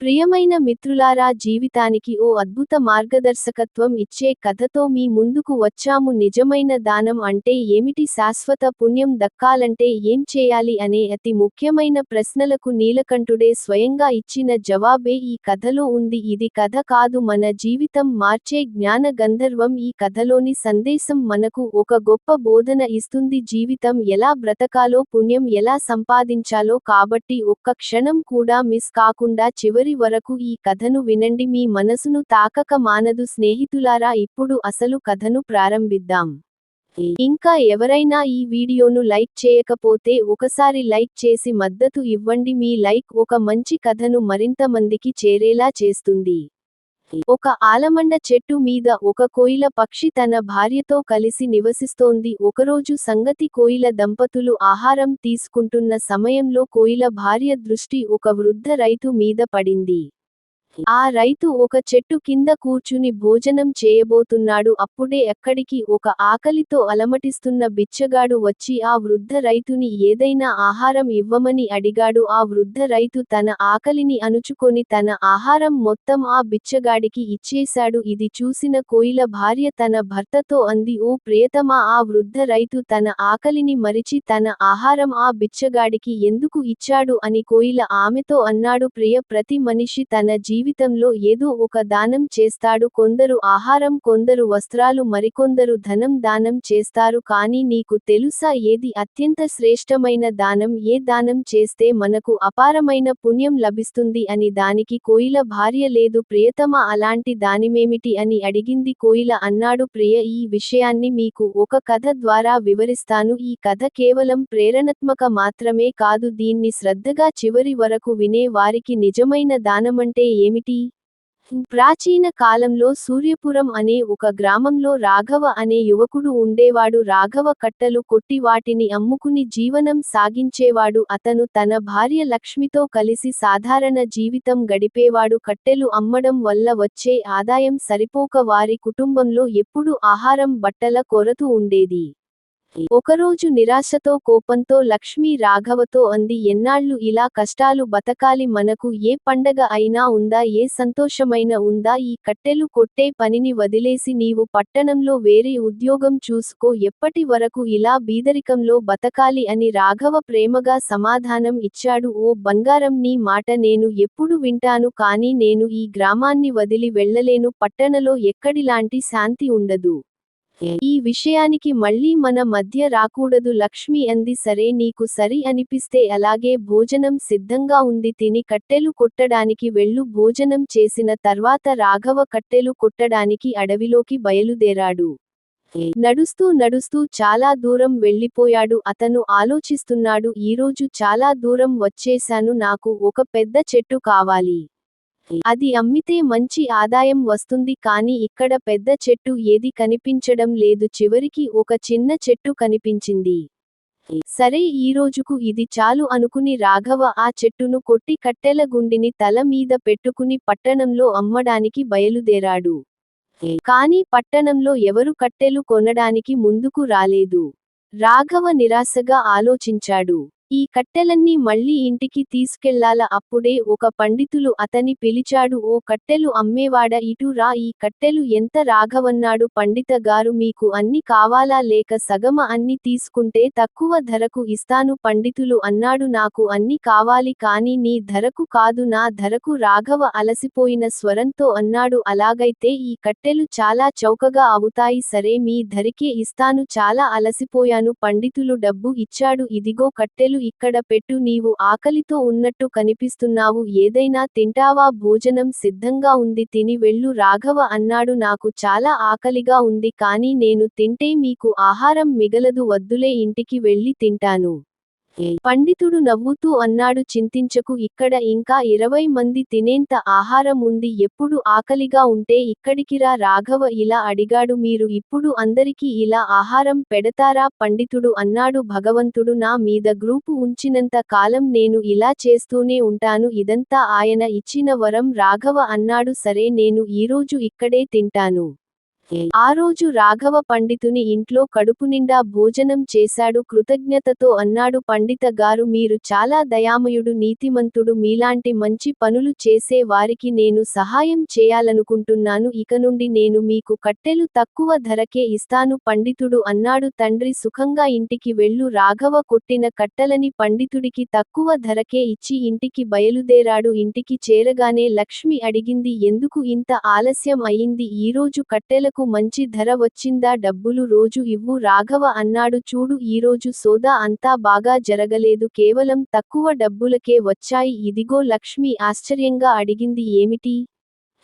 ప్రియమైన మిత్రులారా జీవితానికి ఓ అద్భుత మార్గదర్శకత్వం ఇచ్చే కథతో మీ ముందుకు వచ్చాము. నిజమైన దానం అంటే ఏమిటి? శాశ్వత పుణ్యం దక్కాలంటే ఏం చేయాలి అనే అతి ముఖ్యమైన ప్రశ్నలకు నీలకంఠుడే స్వయంగా ఇచ్చిన జవాబే ఈ కథలో ఉంది. ఇది కథ కాదు మన జీవితం మార్చే జ్ఞాన గంధర్వం. ఈ కథలోని సందేశం మనకు ఒక గొప్ప బోధన ఇస్తుంది. జీవితం ఎలా బ్రతకాలో పుణ్యం ఎలా సంపాదించాలో కాబట్టి ఒక్క క్షణం కూడా మిస్ కాకుండా చివరి వరకు ఈ కథను వినండి. మీ మనసును తాకక మానదు స్నేహితులారా ఇప్పుడు అసలు కథను ప్రారంభిద్దాం. ఇంకా ఎవరైనా ఈ వీడియోను లైక్ చేయకపోతే ఒకసారి లైక్ చేసి మద్దతు ఇవ్వండి. మీ లైక్ ఒక మంచి కథను మరింత మందికి చేరేలా చేస్తుంది. ఒక ఆలమండ చెట్టు మీద ఒక కోయిల పక్షి తన భార్యతో కలిసి నివసిస్తోంది. ఒకరోజు సంగతి కోయిల దంపతులు ఆహారం తీసుకుంటున్న సమయంలో కోయిల భార్య దృష్టి ఒక వృద్ధ రైతు మీద పడింది. ఆ రైతు ఒక చెట్టు కింద కూర్చుని భోజనం చేయబోతున్నాడు. అప్పుడే ఎక్కడికి ఒక ఆకలితో అలమటిస్తున్న బిచ్చగాడు వచ్చి ఆ వృద్ధ రైతుని ఏదైనా ఆహారం ఇవ్వమని అడిగాడు. ఆ వృద్ధ రైతు తన ఆకలిని అణుచుకొని తన ఆహారం మొత్తం ఆ బిచ్చగాడికి ఇచ్చేశాడు. ఇది చూసిన కోయిల భార్య తన భర్తతో అంది. ఓ ప్రియతమా ఆ వృద్ధ రైతు తన ఆకలిని మరిచి తన ఆహారం ఆ బిచ్చగాడికి ఎందుకు ఇచ్చాడు? అని కోయిల ఆమెతో అన్నాడు. ప్రియ ప్రతి మనిషి తన జీవి జీవితంలో ఏదో ఒక దానం చేస్తాడు. కొందరు ఆహారం కొందరు వస్త్రాలు మరికొందరు ధనం దానం చేస్తారు. కానీ నీకు తెలుసా ఏది అత్యంత శ్రేష్టమైన దానం? ఏ దానం చేస్తే మనకు అపారమైన పుణ్యం లభిస్తుంది అని దానికి కోయిల భార్య లేదు. ప్రియతమ అలాంటి దానిమేమిటి అని అడిగింది కోయిల అన్నాడు. ప్రియ ఈ విషయాన్ని మీకు ఒక కథ ద్వారా వివరిస్తాను. ఈ కథ కేవలం ప్రేరణాత్మక మాత్రమే కాదు. దీన్ని శ్రద్ధగా చివరి వరకు వినే వారికి నిజమైన దానమంటే ఏమిటి? ప్రాచీన కాలంలో సూర్యపురం అనే ఒక గ్రామంలో రాఘవ అనే యువకుడు ఉండేవాడు. రాఘవ కట్టలు కొట్టి వాటిని అమ్ముకుని జీవనం సాగించేవాడు. అతను తన భార్య లక్ష్మితో కలిసి సాధారణ జీవితం గడిపేవాడు. కట్టెలు అమ్మడం వల్ల వచ్చే ఆదాయం సరిపోక వారి కుటుంబంలో ఎప్పుడూ ఆహారం బట్టల కొరత ఉండేది. ఒకరోజు నిరాశతో కోపంతో లక్ష్మీ రాఘవతో అంది ఎన్నాళ్ళు ఇలా కష్టాలు బతకాలి మనకు ఏ పండగ అయినా ఉందా ఏ సంతోషమైన ఉందా ఈ కట్టెలు కొట్టే పనిని వదిలేసి నీవు పట్టణంలో వేరే ఉద్యోగం చూసుకో ఎప్పటి వరకు ఇలా బీదరికంలో బతకాలి అని రాఘవ ప్రేమగా సమాధానం ఇచ్చాడు. ఓ బంగారం నీ మాట నేను ఎప్పుడు వింటాను కానీ నేను ఈ గ్రామాన్ని వదిలి వెళ్ళలేను పట్టణలో ఎక్కడిలాంటి శాంతి ఉండదు. ఈ విషయానికి మళ్ళీ మన మధ్య రాకూడదు లక్ష్మి అంది. సరే నీకు సరి అనిపిస్తే అలాగే భోజనం సిద్ధంగా ఉంది. తిని కట్టెలు కొట్టడానికి వెళ్ళు. భోజనం చేసిన తర్వాత రాఘవ కట్టెలు కొట్టడానికి అడవిలోకి బయలుదేరాడు. నడుస్తూ నడుస్తూ చాలా దూరం వెళ్ళిపోయాడు. అతను ఆలోచిస్తున్నాడు ఈరోజు చాలా దూరం వచ్చేశాను. నాకు ఒక పెద్ద చెట్టు కావాలి. అది అమ్మితే మంచి ఆదాయం వస్తుంది కానీ ఇక్కడ పెద్ద చెట్టు ఏది కనిపించడం లేదు చివరికి ఒక చిన్న చెట్టు కనిపించింది. సరే ఈ రోజుకు ఇది చాలు అనుకుని రాఘవ ఆ చెట్టును కొట్టి కట్టెల గుండిని తల మీద పెట్టుకుని పట్టణంలో అమ్మడానికి బయలుదేరాడు. కానీ పట్టణంలో ఎవరు కట్టెలు కొనడానికి ముందుకు రాలేదు. రాఘవ నిరాశగా ఆలోచించాడు. ఈ కట్టెలన్నీ మళ్ళీ ఇంటికి తీసుకెళ్ళాల అప్పుడే ఒక పండితులు అతని పిలిచాడు ఓ కట్టెలు అమ్మేవాడ ఇటు రా ఈ కట్టెలు ఎంత రాఘవన్నాడు పండిత గారు మీకు అన్ని కావాలా లేక సగమ అన్ని తీసుకుంటే తక్కువ ధరకు ఇస్తాను పండితులు అన్నాడు నాకు అన్ని కావాలి కానీ నీ ధరకు కాదు నా ధరకు రాఘవ అలసిపోయిన స్వరంతో అన్నాడు అలాగైతే ఈ కట్టెలు చాలా చౌకగా అవుతాయి సరే మీ ధరికే ఇస్తాను చాలా అలసిపోయాను పండితులు డబ్బు ఇచ్చాడు ఇదిగో కట్టెలు ఇక్కడ పెట్టు నీవు ఆకలితో ఉన్నట్టు కనిపిస్తున్నావు. ఏదైనా తింటావా? భోజనం సిద్ధంగా ఉంది. తిని వెళ్ళు. రాఘవ అన్నాడు. నాకు చాలా ఆకలిగా ఉంది. కానీ నేను తింటే మీకు ఆహారం మిగలదు. వద్దులే. ఇంటికి వెళ్ళి తింటాను. పండితుడు నవ్వుతూ అన్నాడు చింతించకు ఇక్కడ ఇంకా ఇరవై మంది తినేంత ఆహారం ఉంది ఎప్పుడు ఆకలిగా ఉంటే ఇక్కడికిరా రాఘవ ఇలా అడిగాడు మీరు ఇప్పుడు అందరికీ ఇలా ఆహారం పెడతారా పండితుడు? అన్నాడు భగవంతుడు నా మీద గ్రూపు ఉంచినంత కాలం నేను ఇలా చేస్తూనే ఉంటాను ఇదంతా ఆయన ఇచ్చిన వరం. రాఘవ అన్నాడు సరే నేను ఈరోజు ఇక్కడే తింటాను. ఆ రోజు రాఘవ పండితుని ఇంట్లో కడుపునిండా భోజనం చేశాడు కృతజ్ఞతతో అన్నాడు పండిత గారు మీరు చాలా దయామయుడు నీతిమంతుడు మీలాంటి మంచి పనులు చేసే వారికి నేను సహాయం చేయాలనుకుంటున్నాను ఇక నుండి నేను మీకు కట్టెలు తక్కువ ధరకే ఇస్తాను పండితుడు అన్నాడు తండ్రి సుఖంగా ఇంటికి వెళ్ళు రాఘవ కొట్టిన కట్టలని పండితుడికి తక్కువ ధరకే ఇచ్చి ఇంటికి బయలుదేరాడు ఇంటికి చేరగానే లక్ష్మి అడిగింది ఎందుకు ఇంత ఆలస్యం అయింది? ఈరోజు కట్టెలకు మంచి ధర వచ్చిందా డబ్బులు రోజు ఇవ్వు రాఘవ అన్నాడు. చూడు ఈరోజు సోదా అంతా బాగా జరగలేదు. కేవలం తక్కువ డబ్బులకే వచ్చాయి. ఇదిగో లక్ష్మి ఆశ్చర్యంగా అడిగింది. ఏమిటి?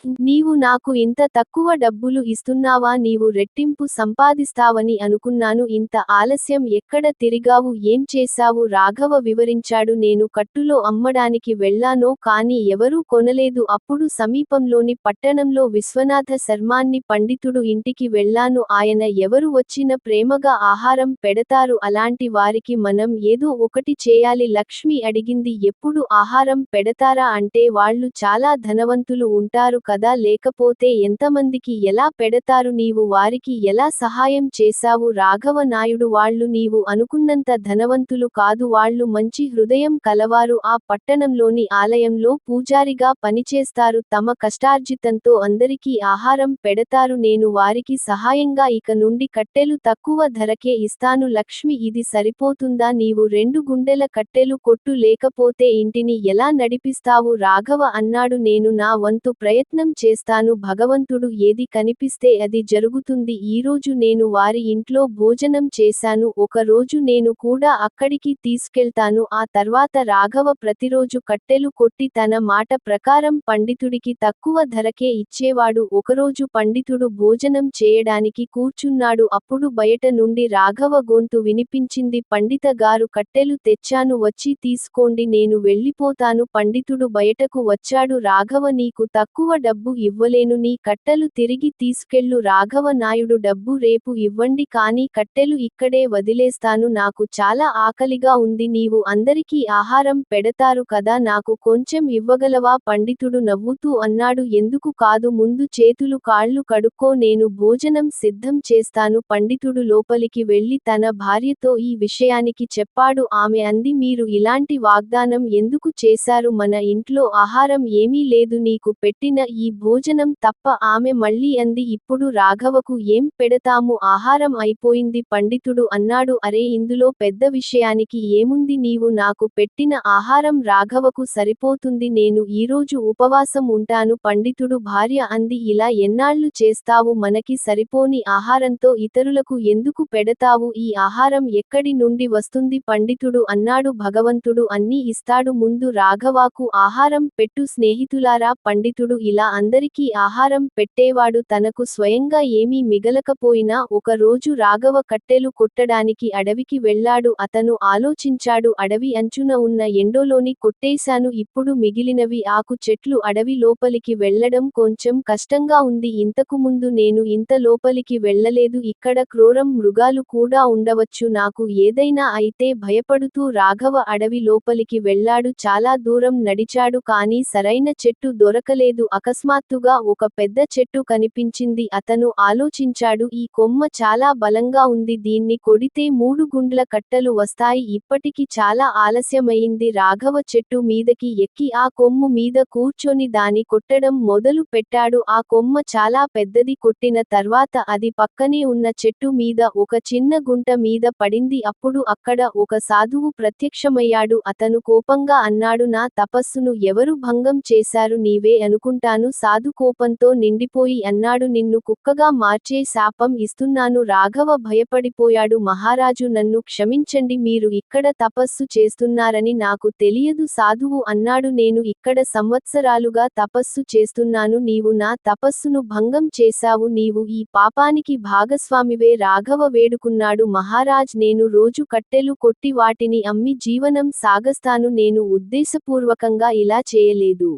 నీవు నాకు ఇంత తక్కువ డబ్బులు ఇస్తున్నావా? నీవు రెట్టింపు సంపాదిస్తావని అనుకున్నాను. ఇంత ఆలస్యం ఎక్కడ తిరిగావు? ఏం చేశావు? రాఘవ వివరించాడు. నేను కట్టులో అమ్మడానికి వెళ్ళానో కాని ఎవరూ కొనలేదు. అప్పుడు సమీపంలోని పట్టణంలో విశ్వనాథ శర్మాన్ని పండితుడు ఇంటికి వెళ్ళాను. ఆయన ఎవరు వచ్చిన ప్రేమగా ఆహారం పెడతారు. అలాంటి వారికి మనం ఏదో ఒకటి చేయాలి. లక్ష్మి అడిగింది. ఎప్పుడు ఆహారం పెడతారా? అంటే వాళ్ళు చాలా ధనవంతులు ఉంటారు కదా? లేకపోతే ఎంతమందికి ఎలా పెడతారు నీవు? వారికి ఎలా సహాయం చేశావు? రాఘవ నాయుడు వాళ్ళు నీవు అనుకున్నంత ధనవంతులు కాదు. వాళ్ళు మంచి హృదయం కలవారు. ఆ పట్టణంలోని ఆలయంలో పూజారిగా పనిచేస్తారు. తమ కష్టార్జితంతో అందరికీ ఆహారం పెడతారు. నేను వారికి సహాయంగా ఇక నుండి కట్టెలు తక్కువ ధరకే ఇస్తాను. లక్ష్మి ఇది సరిపోతుందా? నీవు రెండు గుండెల కట్టెలు కొట్టు. లేకపోతే ఇంటిని ఎలా నడిపిస్తావు? రాఘవ అన్నాడు. నేను నా వంతు ప్రయత్నం చేస్తాను భగవంతుడు ఏది కనిపిస్తే అది జరుగుతుంది. ఈరోజు నేను వారి ఇంట్లో భోజనం చేశాను ఒక రోజు నేను కూడా అక్కడికి తీసుకెళ్తాను. ఆ తర్వాత రాఘవ ప్రతిరోజు కట్టెలు కొట్టి తన మాట ప్రకారం పండితుడికి తక్కువ ధరకే ఇచ్చేవాడు. ఒకరోజు పండితుడు భోజనం చేయడానికి కూర్చున్నాడు. అప్పుడు బయట నుండి రాఘవ గొంతు వినిపించింది పండిత గారు కట్టెలు తెచ్చాను వచ్చి తీసుకోండి నేను వెళ్ళిపోతాను. పండితుడు బయటకు వచ్చాడు. రాఘవ నీకు తక్కువ డబ్బు ఇవ్వలేను నీ కట్టెలు తిరిగి తీసుకెళ్ళు రాఘవ నాయుడు డబ్బు రేపు ఇవ్వండి కానీ కట్టెలు ఇక్కడే వదిలేస్తాను నాకు చాలా ఆకలిగా ఉంది నీవు అందరికీ ఆహారం పెడతారు కదా నాకు కొంచెం ఇవ్వగలవా పండితుడు నవ్వుతూ అన్నాడు ఎందుకు కాదు ముందు చేతులు కాళ్ళు కడుక్కో నేను భోజనం సిద్ధం చేస్తాను పండితుడు లోపలికి వెళ్ళి తన భార్యతో ఈ విషయానికి చెప్పాడు ఆమె అంది మీరు ఇలాంటి వాగ్దానం ఎందుకు చేశారు మన ఇంట్లో ఆహారం ఏమీ లేదు నీకు పెట్టిన ఈ ఈ భోజనం తప్ప ఆమె మళ్ళీ అంది ఇప్పుడు రాఘవకు ఏం పెడతాము? ఆహారం అయిపోయింది పండితుడు అన్నాడు అరే ఇందులో పెద్ద విషయానికి ఏముంది? నీవు నాకు పెట్టిన ఆహారం రాఘవకు సరిపోతుంది నేను ఈరోజు ఉపవాసం ఉంటాను పండితుడు భార్య అంది ఇలా ఎన్నాళ్ళు చేస్తావు? మనకి సరిపోని ఆహారంతో ఇతరులకు ఎందుకు పెడతావు? ఈ ఆహారం ఎక్కడి నుండి వస్తుంది? పండితుడు అన్నాడు భగవంతుడు అన్నీ ఇస్తాడు ముందు రాఘవాకు ఆహారం పెట్టు స్నేహితులారా పండితుడు ఇలా అందరికీ ఆహారం పెట్టేవాడు తనకు స్వయంగా ఏమీ మిగలకపోయినా ఒక రోజు రాఘవ కట్టెలు కొట్టడానికి అడవికి వెళ్ళాడు. అతను ఆలోచించాడు అడవి అంచున ఉన్న ఎండోలోని కొట్టేశాను. ఇప్పుడు మిగిలినవి ఆకు చెట్లు అడవి లోపలికి వెళ్ళడం కొంచెం కష్టంగా ఉంది. ఇంతకు ముందు నేను ఇంత లోపలికి వెళ్ళలేదు. ఇక్కడ క్రూరం మృగాలు కూడా ఉండవచ్చు. నాకు ఏదైనా అయితే భయపడుతూ రాఘవ అడవి లోపలికి వెళ్ళాడు. చాలా దూరం నడిచాడు కానీ సరైన చెట్టు దొరకలేదు. అక అకస్మాత్తుగా ఒక పెద్ద చెట్టు కనిపించింది. అతను ఆలోచించాడు ఈ కొమ్మ చాలా బలంగా ఉంది. దీన్ని కొడితే మూడు గుండ్ల కట్టలు వస్తాయి. ఇప్పటికి చాలా ఆలస్యమైంది. రాఘవ చెట్టు మీదకి ఎక్కి ఆ కొమ్ము మీద కూర్చొని దాని కొట్టడం మొదలు పెట్టాడు. ఆ కొమ్మ చాలా పెద్దది కొట్టిన తర్వాత అది పక్కనే ఉన్న చెట్టు మీద ఒక చిన్న గుంట మీద పడింది. అప్పుడు అక్కడ ఒక సాధువు ప్రత్యక్షమయ్యాడు. అతను కోపంగా అన్నాడు నా తపస్సును ఎవరు భంగం చేశారు? నీవే అనుకుంటాను. సాధు కోపంతో నిండిపోయి అన్నాడు నిన్ను కుక్కగా మార్చే శాపం ఇస్తున్నాను రాఘవ భయపడిపోయాడు మహారాజు నన్ను క్షమించండి మీరు ఇక్కడ తపస్సు చేస్తున్నారని నాకు తెలియదు సాధువు అన్నాడు నేను ఇక్కడ సంవత్సరాలుగా తపస్సు చేస్తున్నాను నీవు నా తపస్సును భంగం చేశావు నీవు ఈ పాపానికి భాగస్వామివే రాఘవ వేడుకున్నాడు మహారాజ్ నేను రోజు కట్టెలు కొట్టి వాటిని అమ్మి జీవనం సాగస్తాను నేను ఉద్దేశపూర్వకంగా ఇలా చేయలేదు.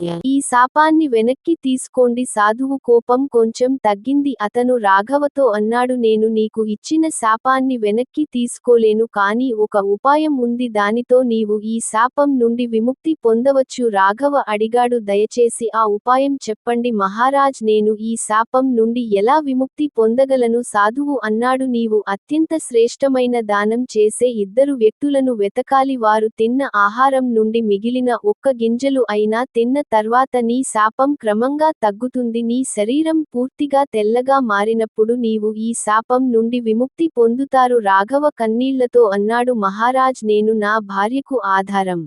ఈ శాపాన్ని వెనక్కి తీసుకోండి. సాధువు కోపం కొంచెం తగ్గింది. అతను రాఘవతో అన్నాడు నేను నీకు ఇచ్చిన శాపాన్ని వెనక్కి తీసుకోలేను కానీ ఒక ఉపాయం ఉంది. దానితో నీవు ఈ శాపం నుండి విముక్తి పొందవచ్చు. రాఘవ అడిగాడు దయచేసి ఆ ఉపాయం చెప్పండి. మహారాజ్ నేను ఈ శాపం నుండి ఎలా విముక్తి పొందగలను? సాధువు అన్నాడు నీవు అత్యంత శ్రేష్టమైన దానం చేసే ఇద్దరు వ్యక్తులను వెతకాలి. వారు తిన్న ఆహారం నుండి మిగిలిన ఒక్క గింజలు అయినా తిన్న తర్వాత నీ శాపం క్రమంగా తగ్గుతుంది. నీ శరీరం పూర్తిగా తెల్లగా మారినప్పుడు నీవు ఈ శాపం నుండి విముక్తి పొందుతారు. రాఘవ కన్నీళ్ళతో అన్నాడు మహారాజ్ నేను నా భార్యకు ఆధారం.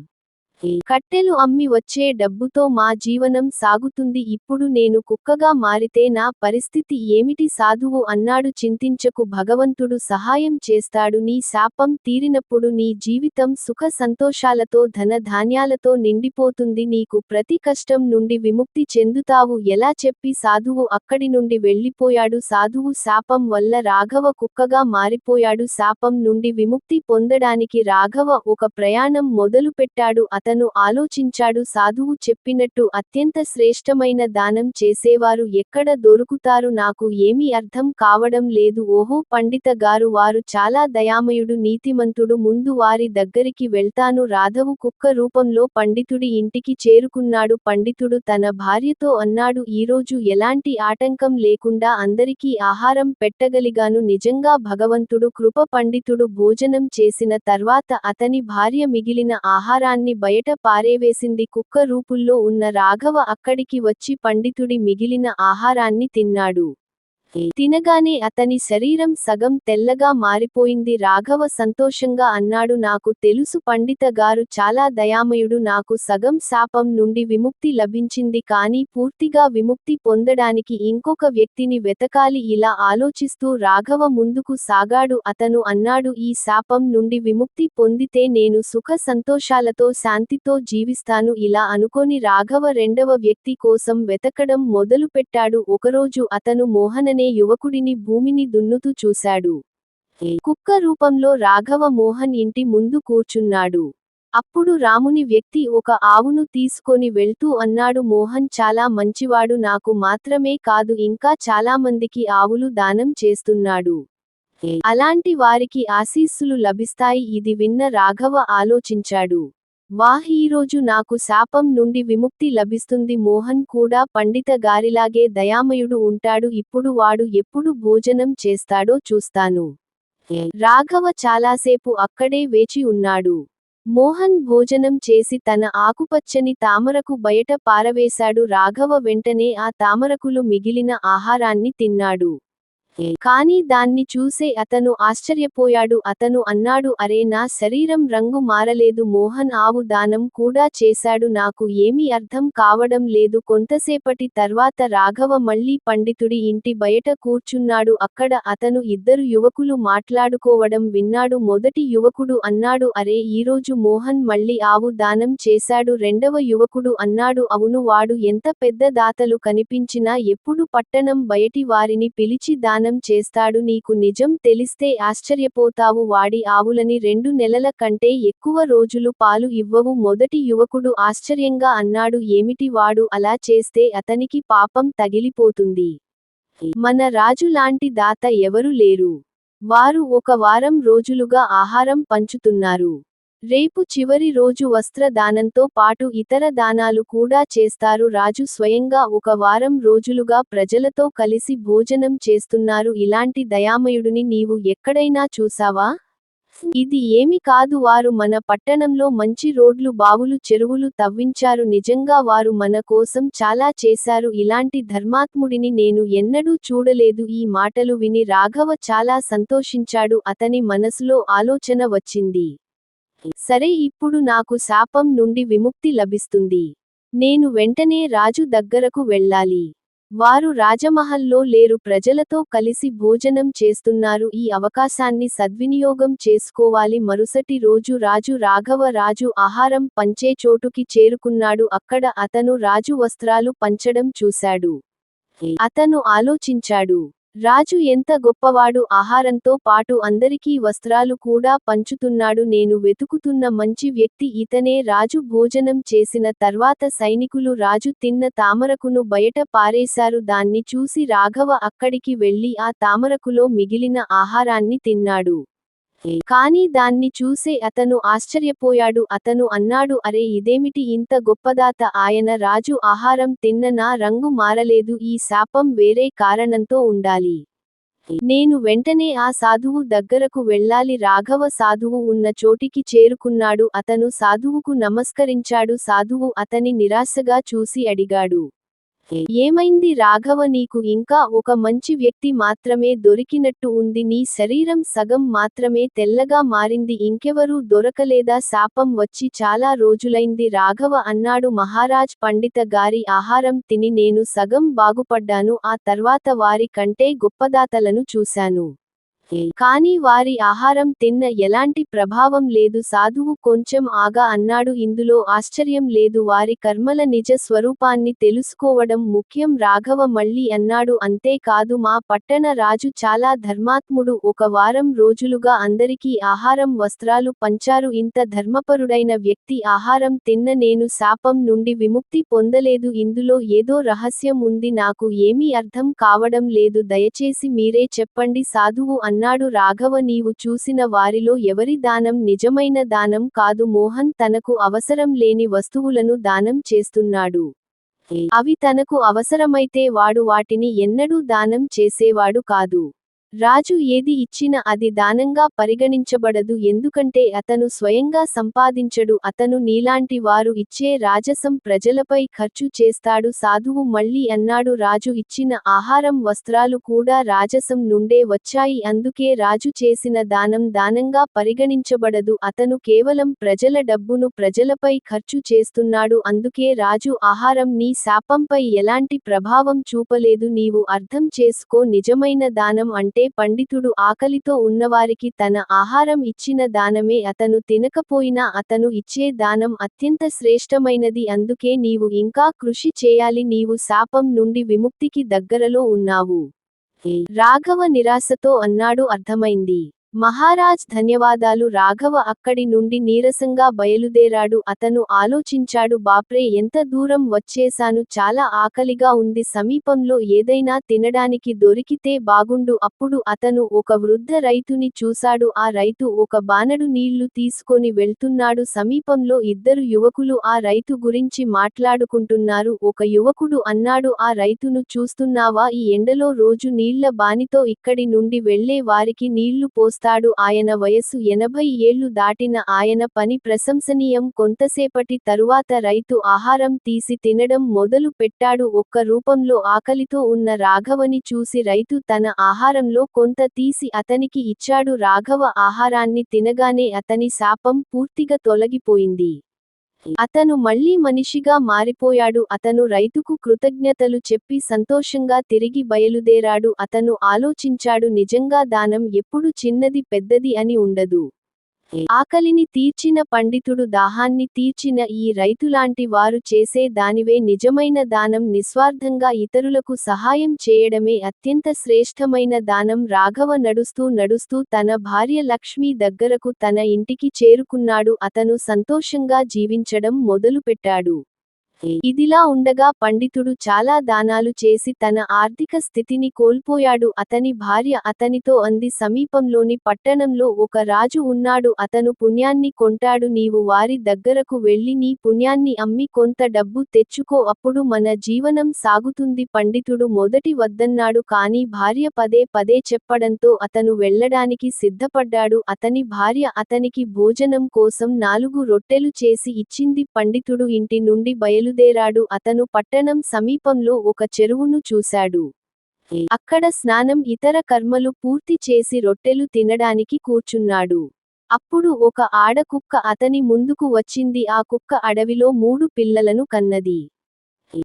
కట్టెలు అమ్మి వచ్చే డబ్బుతో మా జీవనం సాగుతుంది. ఇప్పుడు నేను కుక్కగా మారితే నా పరిస్థితి ఏమిటి? సాధువు అన్నాడు చింతించకు. భగవంతుడు సహాయం చేస్తాడు. నీ శాపం తీరినప్పుడు నీ జీవితం సుఖ సంతోషాలతో ధన ధాన్యాలతో నిండిపోతుంది. నీకు ప్రతి కష్టం నుండి విముక్తి చెందుతావు. ఎలా చెప్పి సాధువు అక్కడి నుండి వెళ్ళిపోయాడు? సాధువు శాపం వల్ల రాఘవ కుక్కగా మారిపోయాడు. శాపం నుండి విముక్తి పొందడానికి రాఘవ ఒక ప్రయాణం మొదలుపెట్టాడు. అతను అతను ఆలోచించాడు. సాధువు చెప్పినట్టు అత్యంత శ్రేష్టమైన దానం చేసేవారు ఎక్కడ దొరుకుతారు? నాకు ఏమీ అర్థం కావడం లేదు. ఓహో పండిత గారు వారు చాలా దయామయుడు నీతిమంతుడు. ముందు వారి దగ్గరికి వెళ్తాను. రాధవు కుక్క రూపంలో పండితుడి ఇంటికి చేరుకున్నాడు. పండితుడు తన భార్యతో అన్నాడు ఈరోజు ఎలాంటి ఆటంకం లేకుండా అందరికీ ఆహారం పెట్టగలిగాను. నిజంగా భగవంతుడు కృప పండితుడు భోజనం చేసిన తర్వాత అతని భార్య మిగిలిన ఆహారాన్ని బయట పారేవేసింది. కుక్క రూపుల్లో ఉన్న రాఘవ అక్కడికి వచ్చి పండితుడి మిగిలిన ఆహారాన్ని తిన్నాడు. తినగానే అతని శరీరం సగం తెల్లగా మారిపోయింది. రాఘవ సంతోషంగా అన్నాడు నాకు తెలుసు పండిత గారు చాలా దయామయుడు నాకు సగం శాపం నుండి విముక్తి లభించింది కానీ పూర్తిగా విముక్తి పొందడానికి ఇంకొక వ్యక్తిని వెతకాలి ఇలా ఆలోచిస్తూ రాఘవ ముందుకు సాగాడు. అతను అన్నాడు ఈ శాపం నుండి విముక్తి పొందితే నేను సుఖ సంతోషాలతో శాంతితో జీవిస్తాను ఇలా అనుకొని రాఘవ రెండవ వ్యక్తి కోసం వెతకడం మొదలుపెట్టాడు. ఒకరోజు అతను మోహనని యువకుడిని భూమిని దున్నుతూ చూశాడు. కుక్క రూపంలో రాఘవ మోహన్ ఇంటి ముందు కూర్చున్నాడు. అప్పుడు రాముని వ్యక్తి ఒక ఆవును తీసుకొని వెళ్తూ అన్నాడు మోహన్ చాలా మంచివాడు నాకు మాత్రమే కాదు ఇంకా చాలామందికి ఆవులు దానం చేస్తున్నాడు. అలాంటి వారికి ఆశీస్సులు లభిస్తాయి ఇది విన్న రాఘవ ఆలోచించాడు. వాహ్ ఈరోజు నాకు శాపం నుండి విముక్తి లభిస్తుంది. మోహన్ కూడా పండిత గారిలాగే దయామయుడు ఉంటాడు. ఇప్పుడు వాడు ఎప్పుడు భోజనం చేస్తాడో చూస్తాను. రాఘవ చాలాసేపు అక్కడే వేచి ఉన్నాడు. మోహన్ భోజనం చేసి తన ఆకుపచ్చని తామరకు బయట పారవేశాడు. రాఘవ వెంటనే ఆ తామరకులు మిగిలిన ఆహారాన్ని తిన్నాడు. కానీ దాన్ని చూసే అతను ఆశ్చర్యపోయాడు. అతను అన్నాడు అరే నా శరీరం రంగు మారలేదు. మోహన్ ఆవు దానం కూడా చేశాడు. నాకు ఏమీ అర్థం కావడం లేదు. కొంతసేపటి తర్వాత రాఘవ మళ్ళీ పండితుడి ఇంటి బయట కూర్చున్నాడు. అక్కడ అతను ఇద్దరు యువకులు మాట్లాడుకోవడం విన్నాడు. మొదటి యువకుడు అన్నాడు అరే ఈరోజు మోహన్ మళ్ళీ ఆవు దానం చేశాడు. రెండవ యువకుడు అన్నాడు అవును వాడు ఎంత పెద్ద దాతలు కనిపించినా ఎప్పుడు పట్టణం బయటి వారిని పిలిచి దానం చేస్తాడు నీకు నిజం తెలిస్తే ఆశ్చర్యపోతావు. వాడి ఆవులని రెండు నెలల కంటే ఎక్కువ రోజులు పాలు ఇవ్వవు. మొదటి యువకుడు ఆశ్చర్యంగా అన్నాడు ఏమిటి వాడు అలా చేస్తే అతనికి పాపం తగిలిపోతుంది. మన రాజు లాంటి దాత ఎవరు లేరు. వారు ఒక వారం రోజులుగా ఆహారం పంచుతున్నారు. రేపు చివరి రోజు వస్త్ర దానంతో పాటు ఇతర దానాలు కూడా చేస్తారు. రాజు స్వయంగా ఒక వారం రోజులుగా ప్రజలతో కలిసి భోజనం చేస్తున్నారు. ఇలాంటి దయామయుడిని నీవు ఎక్కడైనా చూసావా ఇది ఏమి కాదు. వారు మన పట్టణంలో మంచి రోడ్లు బావులు చెరువులు తవ్వించారు. నిజంగా వారు మన కోసం చాలా చేశారు. ఇలాంటి ధర్మాత్ముడిని నేను ఎన్నడూ చూడలేదు. ఈ మాటలు విని రాఘవ చాలా సంతోషించాడు. అతని మనసులో ఆలోచన వచ్చింది. సరే ఇప్పుడు నాకు శాపం నుండి విముక్తి లభిస్తుంది. నేను వెంటనే రాజు దగ్గరకు వెళ్ళాలి. వారు రాజమహల్లో లేరు ప్రజలతో కలిసి భోజనం చేస్తున్నారు ఈ అవకాశాన్ని సద్వినియోగం చేసుకోవాలి. మరుసటి రోజు రాజు రాఘవ రాజు ఆహారం పంచే చోటుకి చేరుకున్నాడు అక్కడ అతను రాజు వస్త్రాలు పంచడం చూశాడు. అతను ఆలోచించాడు. రాజు ఎంత గొప్పవాడు ఆహారంతో పాటు అందరికీ వస్త్రాలు కూడా పంచుతున్నాడు. నేను వెతుకుతున్న మంచి వ్యక్తి ఇతనే. రాజు భోజనం చేసిన తర్వాత సైనికులు రాజు తిన్న తామరకును బయట పారేశారు. దాన్ని చూసి రాఘవ అక్కడికి వెళ్ళి ఆ తామరకులో మిగిలిన ఆహారాన్ని తిన్నాడు. కానీ దాన్ని చూసే అతను ఆశ్చర్యపోయాడు. అతను అన్నాడు అరే ఇదేమిటి? ఇంత గొప్పదాత ఆయన రాజు ఆహారం తిన్న నా రంగు మారలేదు. ఈ శాపం వేరే కారణంతో ఉండాలి. నేను వెంటనే ఆ సాధువు దగ్గరకు వెళ్ళాలి. రాఘవ సాధువు ఉన్న చోటికి చేరుకున్నాడు. అతను సాధువుకు నమస్కరించాడు. సాధువు అతని నిరాశగా చూసి అడిగాడు. ఏమైంది రాఘవ? నీకు ఇంకా ఒక మంచి వ్యక్తి మాత్రమే దొరికినట్టు ఉంది. నీ శరీరం సగం మాత్రమే తెల్లగా మారింది. ఇంకెవరూ దొరకలేదా? శాపం వచ్చి చాలా రోజులైంది. రాఘవ అన్నాడు మహారాజ్ పండిత గారి ఆహారం తిని నేను సగం బాగుపడ్డాను. ఆ తర్వాత వారి కంటే గొప్పదాతలను చూశాను. కానీ వారి ఆహారం తిన్న ఎలాంటి ప్రభావం లేదు. సాధువు కొంచెం ఆగా అన్నాడు. ఇందులో ఆశ్చర్యం లేదు. వారి కర్మల నిజ స్వరూపాన్ని తెలుసుకోవడం ముఖ్యం. రాఘవ మళ్ళీ అన్నాడు. అంతేకాదు మా పట్టణ రాజు చాలా ధర్మాత్ముడు. ఒక వారం రోజులుగా అందరికీ ఆహారం వస్త్రాలు పంచారు. ఇంత ధర్మపరుడైన వ్యక్తి ఆహారం తిన్న నేను శాపం నుండి విముక్తి పొందలేదు. ఇందులో ఏదో రహస్యం ఉంది. నాకు ఏమీ అర్థం కావడం లేదు. దయచేసి మీరే చెప్పండి. సాధువు అన్నాడు రాఘవ నీవు చూసిన వారిలో ఎవరి దానం నిజమైన దానం కాదు. మోహన్ తనకు అవసరం లేని వస్తువులను దానం చేస్తున్నాడు. అవి తనకు అవసరమైతే వాడు వాటిని ఎన్నడూ దానం చేసేవాడు కాదు. రాజు ఏది ఇచ్చినా అది దానంగా పరిగణించబడదు ఎందుకంటే అతను స్వయంగా సంపాదించడు అతను నీలాంటి వారు ఇచ్చే రాజసం ప్రజలపై ఖర్చు చేస్తాడు సాధువు మళ్ళీ అన్నాడు రాజు ఇచ్చిన ఆహారం వస్త్రాలు కూడా రాజసం నుండే వచ్చాయి అందుకే రాజు చేసిన దానం దానంగా పరిగణించబడదు అతను కేవలం ప్రజల డబ్బును ప్రజలపై ఖర్చు చేస్తున్నాడు అందుకే రాజు ఆహారం నీ శాపంపై ఎలాంటి ప్రభావం చూపలేదు నీవు అర్థం చేసుకో నిజమైన దానం అంటే పండితుడు ఆకలితో ఉన్నవారికి తన ఆహారం ఇచ్చిన దానమే అతను తినకపోయినా అతను ఇచ్చే దానం అత్యంత శ్రేష్టమైనది. అందుకే నీవు ఇంకా కృషి చేయాలి. నీవు శాపం నుండి విముక్తికి దగ్గరలో ఉన్నావు. రాఘవ నిరాశతో అన్నాడు అర్థమైంది. మహారాజ్ ధన్యవాదాలు. రాఘవ అక్కడి నుండి నీరసంగా బయలుదేరాడు. అతను ఆలోచించాడు బాప్రే ఎంత దూరం వచ్చేశాను? చాలా ఆకలిగా ఉంది. సమీపంలో ఏదైనా తినడానికి దొరికితే బాగుండు అప్పుడు అతను ఒక వృద్ధ రైతుని చూశాడు. ఆ రైతు ఒక బానడు నీళ్ళు తీసుకొని వెళ్తున్నాడు. సమీపంలో ఇద్దరు యువకులు ఆ రైతు గురించి మాట్లాడుకుంటున్నారు. ఒక యువకుడు అన్నాడు ఆ రైతును చూస్తున్నావా? ఈ ఎండలో రోజు నీళ్ళ బానితో ఇక్కడి నుండి వెళ్ళే వారికి నీళ్ళు చేస్తాడు ఆయన వయసు ఎనభై ఏళ్ళు దాటిన ఆయన పని ప్రశంసనీయం. కొంతసేపటి తరువాత రైతు ఆహారం తీసి తినడం మొదలు పెట్టాడు. ఒక్క రూపంలో ఆకలితో ఉన్న రాఘవని చూసి రైతు తన ఆహారంలో కొంత తీసి అతనికి ఇచ్చాడు. రాఘవ ఆహారాన్ని తినగానే అతని శాపం పూర్తిగా తొలగిపోయింది. అతను మళ్ళీ మనిషిగా మారిపోయాడు. అతను రైతుకు కృతజ్ఞతలు చెప్పి సంతోషంగా తిరిగి బయలుదేరాడు. అతను ఆలోచించాడు నిజంగా దానం ఎప్పుడు చిన్నది పెద్దది అని ఉండదు. ఆకలిని తీర్చిన పండితుడు దాహాన్ని తీర్చిన ఈ రైతులాంటి వారు చేసే దానివే నిజమైన దానం. నిస్వార్థంగా ఇతరులకు సహాయం చేయడమే అత్యంత శ్రేష్టమైన దానం. రాఘవ నడుస్తూ నడుస్తూ తన భార్య లక్ష్మి దగ్గరకు తన ఇంటికి చేరుకున్నాడు. అతను సంతోషంగా జీవించడం మొదలుపెట్టాడు. ఇదిలా ఉండగా పండితుడు చాలా దానాలు చేసి తన ఆర్థిక స్థితిని కోల్పోయాడు. అతని భార్య అతనితో అంది సమీపంలోని పట్టణంలో ఒక రాజు ఉన్నాడు. అతను పుణ్యాన్ని కొంటాడు. నీవు వారి దగ్గరకు వెళ్ళి నీ పుణ్యాన్ని అమ్మి కొంత డబ్బు తెచ్చుకో. అప్పుడు మన జీవనం సాగుతుంది. పండితుడు మొదటి వద్దన్నాడు. కాని భార్య పదే పదే చెప్పడంతో అతను వెళ్ళడానికి సిద్ధపడ్డాడు. అతని భార్య అతనికి భోజనం కోసం నాలుగు రొట్టెలు చేసి ఇచ్చింది. పండితుడు ఇంటి నుండి బయలు బయలుదేరాడు. అతను పట్టణం సమీపంలో ఒక చెరువును చూశాడు. అక్కడ స్నానం ఇతర కర్మలు పూర్తి చేసి రొట్టెలు తినడానికి కూర్చున్నాడు. అప్పుడు ఒక ఆడకుక్క అతని ముందుకు వచ్చింది. ఆ కుక్క అడవిలో మూడు పిల్లలను కన్నది.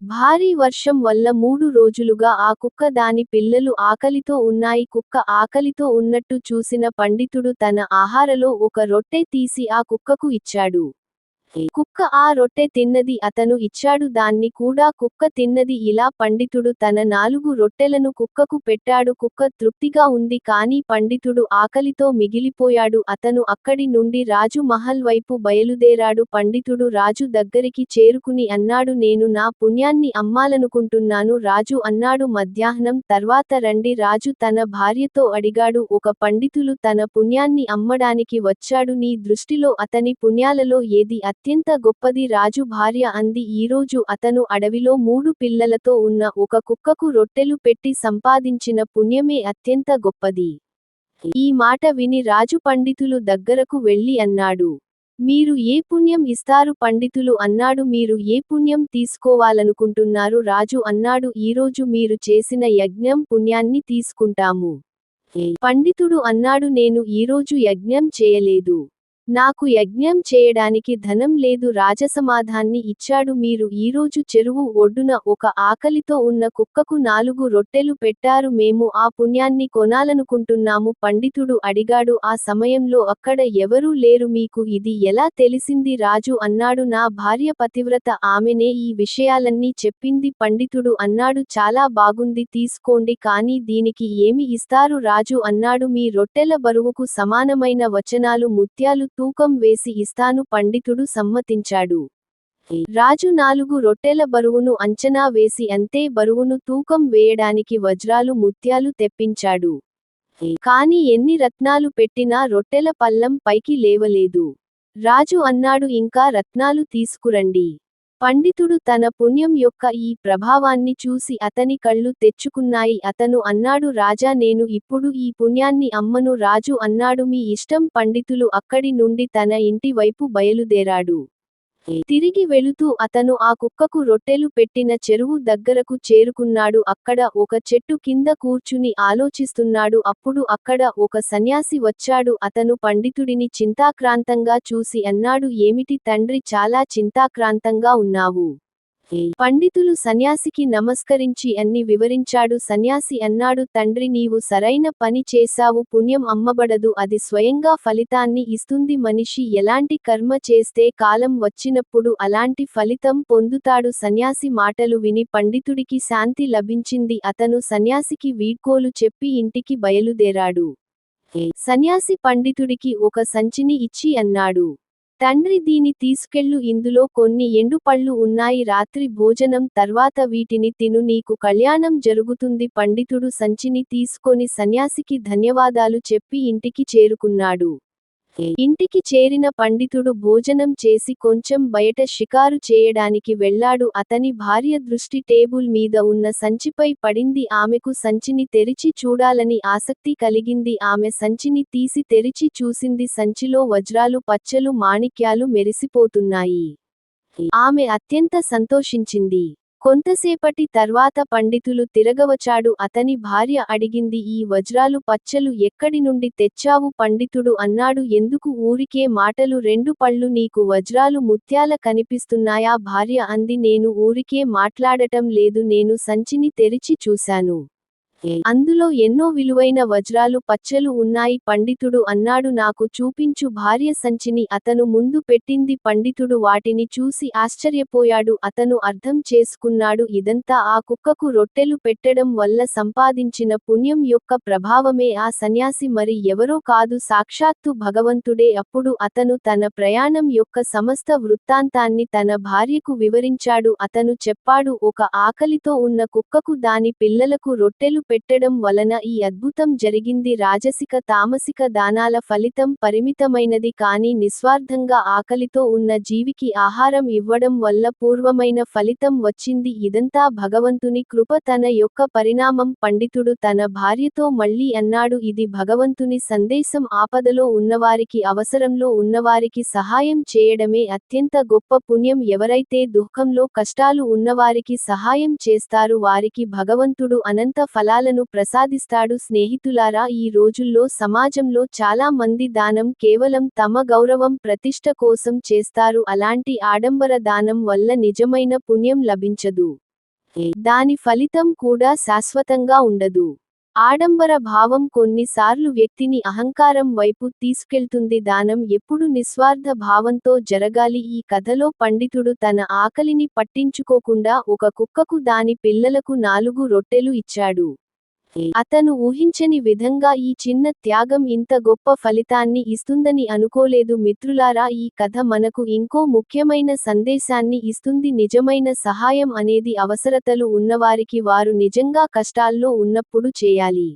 భారీ వర్షం వల్ల మూడు రోజులుగా ఆ కుక్క దాని పిల్లలు ఆకలితో ఉన్నాయి. కుక్క ఆకలితో ఉన్నట్టు చూసిన పండితుడు తన ఆహారలో ఒక రొట్టె తీసి ఆ కుక్కకు ఇచ్చాడు. కుక్క ఆ రొట్టె తిన్నది అతను ఇచ్చాడు దాన్ని కూడా కుక్క తిన్నది. ఇలా పండితుడు తన నాలుగు రొట్టెలను కుక్కకు పెట్టాడు. కుక్క తృప్తిగా ఉంది కానీ పండితుడు ఆకలితో మిగిలిపోయాడు. అతను అక్కడి నుండి రాజు మహల్ వైపు బయలుదేరాడు. పండితుడు రాజు దగ్గరికి చేరుకుని అన్నాడు నేను నా పుణ్యాన్ని అమ్మాలనుకుంటున్నాను. రాజు అన్నాడు మధ్యాహ్నం తర్వాత రండి. రాజు తన భార్యతో అడిగాడు ఒక పండితులు తన పుణ్యాన్ని అమ్మడానికి వచ్చాడు. నీ దృష్టిలో అతని పుణ్యాలలో ఏది అత్యంత గొప్పది రాజు భార్య అంది. ఈరోజు అతను అడవిలో మూడు పిల్లలతో ఉన్న ఒక కుక్కకు రొట్టెలు పెట్టి సంపాదించిన పుణ్యమే అత్యంత గొప్పది. ఈ మాట విని రాజు పండితులు దగ్గరకు వెళ్ళి అన్నాడు. మీరు ఏ పుణ్యం ఇస్తారు పండితులు అన్నాడు. మీరు ఏ పుణ్యం తీసుకోవాలనుకుంటున్నారు రాజు అన్నాడు. ఈరోజు మీరు చేసిన యజ్ఞం పుణ్యాన్ని తీసుకుంటాము. పండితుడు అన్నాడు. నేను ఈరోజు యజ్ఞం చేయలేదు. నాకు యజ్ఞం చేయడానికి ధనం లేదు రాజసమాధాన్ని ఇచ్చాడు. మీరు ఈరోజు చెరువు ఒడ్డున ఒక ఆకలితో ఉన్న కుక్కకు నాలుగు రొట్టెలు పెట్టారు. మేము ఆ పుణ్యాన్ని కొనాలనుకుంటున్నాము పండితుడు అడిగాడు. ఆ సమయంలో అక్కడ ఎవరూ లేరు. మీకు ఇది ఎలా తెలిసింది? రాజు అన్నాడు. నా భార్య పతివ్రత ఆమెనే ఈ విషయాలన్నీ చెప్పింది. పండితుడు అన్నాడు. చాలా బాగుంది తీసుకోండి కానీ దీనికి ఏమి ఇస్తారు? రాజు అన్నాడు. మీ రొట్టెల బరువుకు సమానమైన వచనాలు ముత్యాలు తూకం వేసి ఇస్తాను పండితుడు సమ్మతించాడు. రాజు నాలుగు రొట్టెల బరువును అంచనా వేసి అంతే బరువును తూకం వేయడానికి వజ్రాలు ముత్యాలు తెప్పించాడు. కాని ఎన్ని రత్నాలు పెట్టినా రొట్టెల పల్లం పైకి లేవలేదు. రాజు అన్నాడు ఇంకా రత్నాలు తీసుకురండి. పండితుడు తన పుణ్యం యొక్క ఈ ప్రభావాన్ని చూసి అతని కళ్ళు తెచ్చుకున్నాయి. అతను అన్నాడు రాజా నేను ఇప్పుడు ఈ పుణ్యాన్ని అమ్మను. రాజు అన్నాడు మీ ఇష్టం పండితులు అక్కడి నుండి తన ఇంటి వైపు బయలుదేరాడు. తిరిగి వెళుతూ అతను ఆ కుక్కకు రొట్టెలు పెట్టిన చెరువు దగ్గరకు చేరుకున్నాడు. అక్కడ ఒక చెట్టు కింద కూర్చుని ఆలోచిస్తున్నాడు. అప్పుడు అక్కడ ఒక సన్యాసి వచ్చాడు. అతను పండితుడిని చింతాక్రాంతంగా చూసి అన్నాడు ఏమిటి తండ్రి చాలా చింతాక్రాంతంగా ఉన్నావు. పండితులు సన్యాసికి నమస్కరించి అన్ని వివరించాడు. సన్యాసి అన్నాడు తండ్రి నీవు సరైన పని చేశావు పుణ్యం అమ్మబడదు అది స్వయంగా ఫలితాన్ని ఇస్తుంది. మనిషి ఎలాంటి కర్మ చేస్తే కాలం వచ్చినప్పుడు అలాంటి ఫలితం పొందుతాడు. సన్యాసి మాటలు విని పండితుడికి శాంతి లభించింది. అతను సన్యాసికి వీడ్కోలు చెప్పి ఇంటికి బయలుదేరాడు. సన్యాసి పండితుడికి ఒక సంచిని ఇచ్చి అన్నాడు. తండ్రి దీని తీసుకెళ్ళు. ఇందులో కొన్ని ఎండుపళ్ళు ఉన్నాయి. రాత్రి భోజనం తర్వాత వీటిని తిను. నీకు కళ్యాణం జరుగుతుంది. పండితుడు సంచిని తీసుకొని సన్యాసికి ధన్యవాదాలు చెప్పి ఇంటికి చేరుకున్నాడు. ఇంటికి చేరిన పండితుడు భోజనం చేసి కొంచెం బయట షికారు చేయడానికి వెళ్ళాడు. అతని భార్య దృష్టి టేబుల్ మీద ఉన్న సంచిపై పడింది. ఆమెకు సంచిని తెరిచి చూడాలని ఆసక్తి కలిగింది. ఆమె సంచిని తీసి తెరిచి చూసింది. సంచిలో వజ్రాలు పచ్చలు మాణిక్యాలు మెరిసిపోతున్నాయి. ఆమె అత్యంత సంతోషించింది. కొంతసేపటి తర్వాత పండితులు తిరగవచాడు. అతని భార్య అడిగింది ఈ వజ్రాలు పచ్చలు ఎక్కడి నుండి తెచ్చావు పండితుడు అన్నాడు. ఎందుకు? ఊరికే మాటలు రెండు పళ్ళు నీకు వజ్రాలు ముత్యాల కనిపిస్తున్నాయా? భార్య అంది నేను ఊరికే మాట్లాడటం లేదు. నేను సంచిని తెరిచి చూశాను. అందులో ఎన్నో విలువైన వజ్రాలు పచ్చలు ఉన్నాయి. పండితుడు అన్నాడు నాకు చూపించు భార్య సంచిని. అతను ముందు పెట్టింది పండితుడు వాటిని చూసి ఆశ్చర్యపోయాడు. అతను అర్థం చేసుకున్నాడు ఇదంతా ఆ కుక్కకు రొట్టెలు పెట్టడం వల్ల సంపాదించిన పుణ్యం యొక్క ప్రభావమే. ఆ సన్యాసి మరి ఎవరో కాదు. సాక్షాత్తు భగవంతుడే. అప్పుడు అతను తన ప్రయాణం యొక్క సమస్త వృత్తాంతాన్ని తన భార్యకు వివరించాడు. అతను చెప్పాడు ఒక ఆకలితో ఉన్న కుక్కకు దాని పిల్లలకు రొట్టెలు పెట్టడం వలన ఈ అద్భుతం జరిగింది. రాజసిక తామసిక దానాల ఫలితం పరిమితమైనది కానీ నిస్వార్థంగా ఆకలితో ఉన్న జీవికి ఆహారం ఇవ్వడం వల్ల పూర్వమైన ఫలితం వచ్చింది. ఇదంతా భగవంతుని కృప తన యొక్క పరిణామం. పండితుడు తన భార్యతో మళ్ళీ అన్నాడు ఇది భగవంతుని సందేశం. ఆపదలో ఉన్నవారికి అవసరంలో ఉన్నవారికి సహాయం చేయడమే అత్యంత గొప్ప పుణ్యం. ఎవరైతే దుఃఖంలో కష్టాలు ఉన్నవారికి సహాయం చేస్తారు వారికి భగవంతుడు అనంత ఫలాలను ప్రసాదిస్తాడు స్నేహితులారా ఈ రోజుల్లో సమాజంలో చాలా మంది దానం కేవలం తమ గౌరవం ప్రతిష్ట కోసం చేస్తారు. అలాంటి ఆడంబర దానం వల్ల నిజమైన పుణ్యం లభించదు. దాని ఫలితం కూడా శాశ్వతంగా ఉండదు. ఆడంబర భావం కొన్నిసార్లు వ్యక్తిని అహంకారం వైపు తీసుకెళ్తుంది. దానం ఎప్పుడు నిస్వార్థ భావంతో జరగాలి. ఈ కథలో పండితుడు తన ఆకలిని పట్టించుకోకుండా ఒక కుక్కకు దాని పిల్లలకు నాలుగు రొట్టెలు ఇచ్చాడు. అతను ఊహించని విధంగా ఈ చిన్న త్యాగం ఇంత గొప్ప ఫలితాన్ని ఇస్తుందని అనుకోలేదు. మిత్రులారా ఈ కథ మనకు ఇంకో ముఖ్యమైన సందేశాన్ని ఇస్తుంది. నిజమైన సహాయం అనేది అవసరతలు ఉన్నవారికి వారు నిజంగా కష్టాల్లో ఉన్నప్పుడు చేయాలి.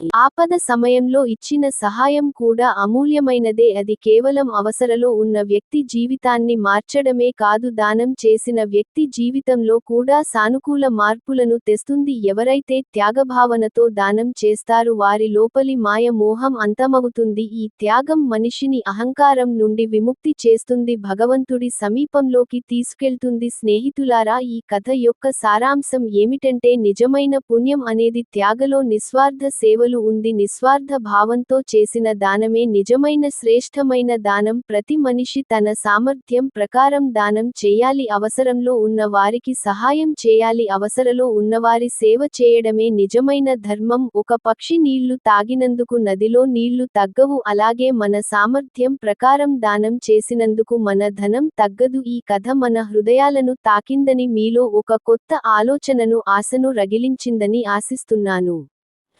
ఆపద సమయంలో ఇచ్చిన సహాయం కూడా అమూల్యమైనదే. అది కేవలం అవసరలో ఉన్న వ్యక్తి జీవితాన్ని మార్చడమే కాదు దానం చేసిన వ్యక్తి జీవితంలో కూడా సానుకూల మార్పులను తెస్తుంది. ఎవరైతే త్యాగభావనతో దానం చేస్తారు వారి లోపలి మాయ మోహం అంతమవుతుంది. ఈ త్యాగం మనిషిని అహంకారం నుండి విముక్తి చేస్తుంది. భగవంతుడి సమీపంలోకి తీసుకెళ్తుంది. స్నేహితులారా ఈ కథ యొక్క సారాంశం ఏమిటంటే నిజమైన పుణ్యం అనేది త్యాగలో నిస్వార్థ సేవ విలువలు ఉంది. నిస్వార్థ భావంతో చేసిన దానమే నిజమైన శ్రేష్టమైన దానం. ప్రతి మనిషి తన సామర్థ్యం ప్రకారం దానం చేయాలి. అవసరంలో ఉన్న వారికి సహాయం చేయాలి. అవసరలో ఉన్నవారి సేవ చేయడమే నిజమైన ధర్మం. ఒక పక్షి నీళ్ళు తాగినందుకు నదిలో నీళ్ళు తగ్గవు. అలాగే మన సామర్థ్యం ప్రకారం దానం చేసినందుకు మన ధనం తగ్గదు. ఈ కథ మన హృదయాలను తాకిందని మీలో ఒక కొత్త ఆలోచనను ఆశను రగిలించిందని ఆశిస్తున్నాను.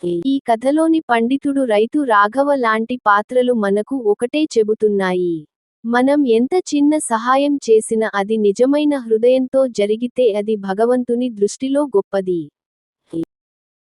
ఈ కథలోని పండితుడు రైతు రాఘవ లాంటి పాత్రలు మనకు ఒకటే చెబుతున్నాయి. మనం ఎంత చిన్న సహాయం చేసినా అది నిజమైన హృదయంతో జరిగితే అది భగవంతుని దృష్టిలో గొప్పది.